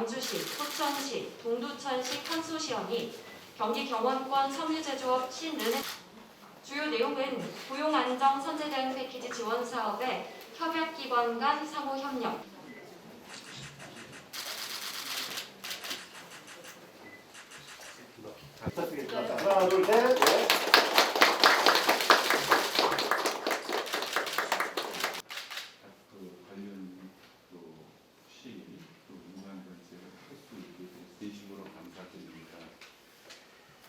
양주시, 포천시, 동두천시 컨소시엄이 경기 경원권 섬유제조업 신은행 주요 내용은 고용안정 선제대응 패키지 지원 사업의 협약기관 간 상호 협력. 하나, 둘, 셋. 네. 그 관련 또 시, 또 민간 결제를 할수 있게 돼서 진심으로 감사드립니다.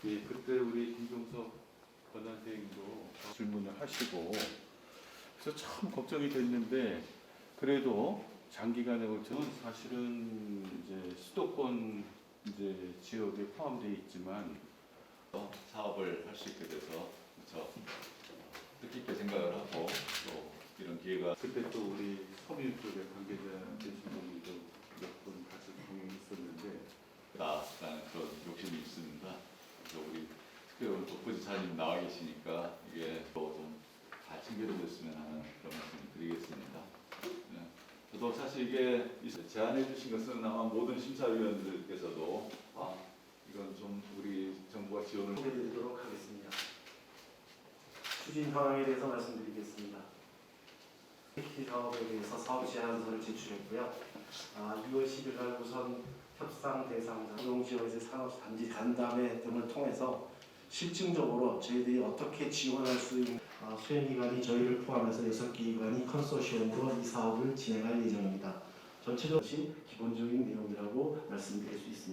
예, 그때 우리 김종석 권한대행도 질문을 하시고 그래서 참 걱정이 됐는데 그래도 장기간에 걸쳐서 사실은 이제 수도권 이제 지역에 포함되어 있지만 사업을 할 수 있게 돼서 그렇죠. 뜻깊게 생각을 하고 또 이런 기회가 그때 또 우리 서민 쪽에 관계자 되신 분들도 몇 분 같이 경험이 있었는데 나라는 그런 욕심이 있습니다. 그래서 우리 특별히 독부지사님 나와 계시니까 이게 또좀잘 챙겨드렸으면 하는 그런 말씀 드리겠습니다. 네. 저도 사실 이게 이- 제안해 주신 것은 아마 모든 심사위원들께서도 아 이건 좀 우리 정부가 지원을 소개드리도록 하겠습니다. 추진 상황에 대해서 말씀드리겠습니다. 사업에 대해서 사업 제안서를 제출했고요. 아, 6월 10일 날 우선 협상 대상자 고용지원에서 산업단지 간담회 등을 통해서 실증적으로 저희들이 어떻게 지원할 수 있는 아, 수행기관이 저희를 포함해서 6개 기관이 컨소시엄으로 이 사업을 진행할 예정입니다. 전체적으로 기본적인 내용이라고 말씀드릴 수 있습니다.